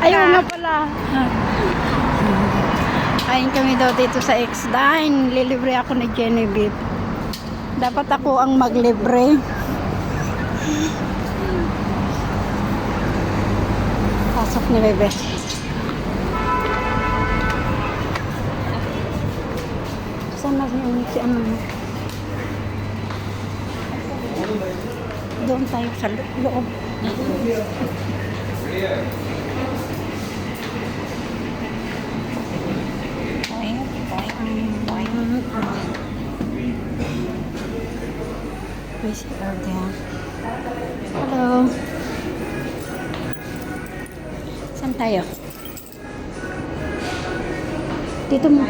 Ayun nga pala. Kain kami daw dito sa X-Dine. Lilibre ako ni Genevieve. Dapat ako ang maglibre. Pasok ni Bebe. Saan na yun si ano? Doon tayo sa lo- loob. May si Arden. Hello. Saan tayo? Dito mo.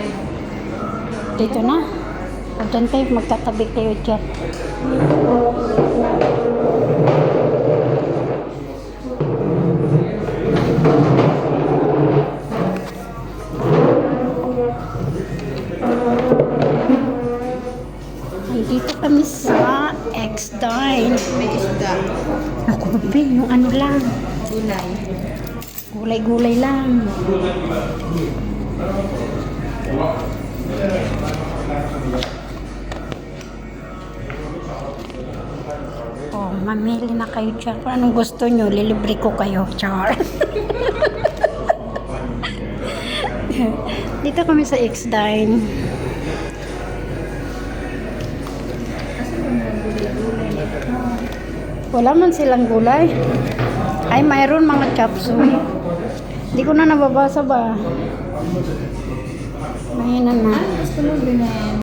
Dito na. O dyan tayo, magtatabi kayo dyan. Kami sa X-Dine. May isda. Naku, babe, yung ano lang. Gulay. Gulay-gulay lang. Oh, mamili na kayo dyan. Kung anong gusto nyo, lilibre ko kayo. Char. Dito kami sa X-Dine. Wala man silang gulay. Ay, mayroon mga chapsuy. Hindi ko na nababasa ba. Mahina na.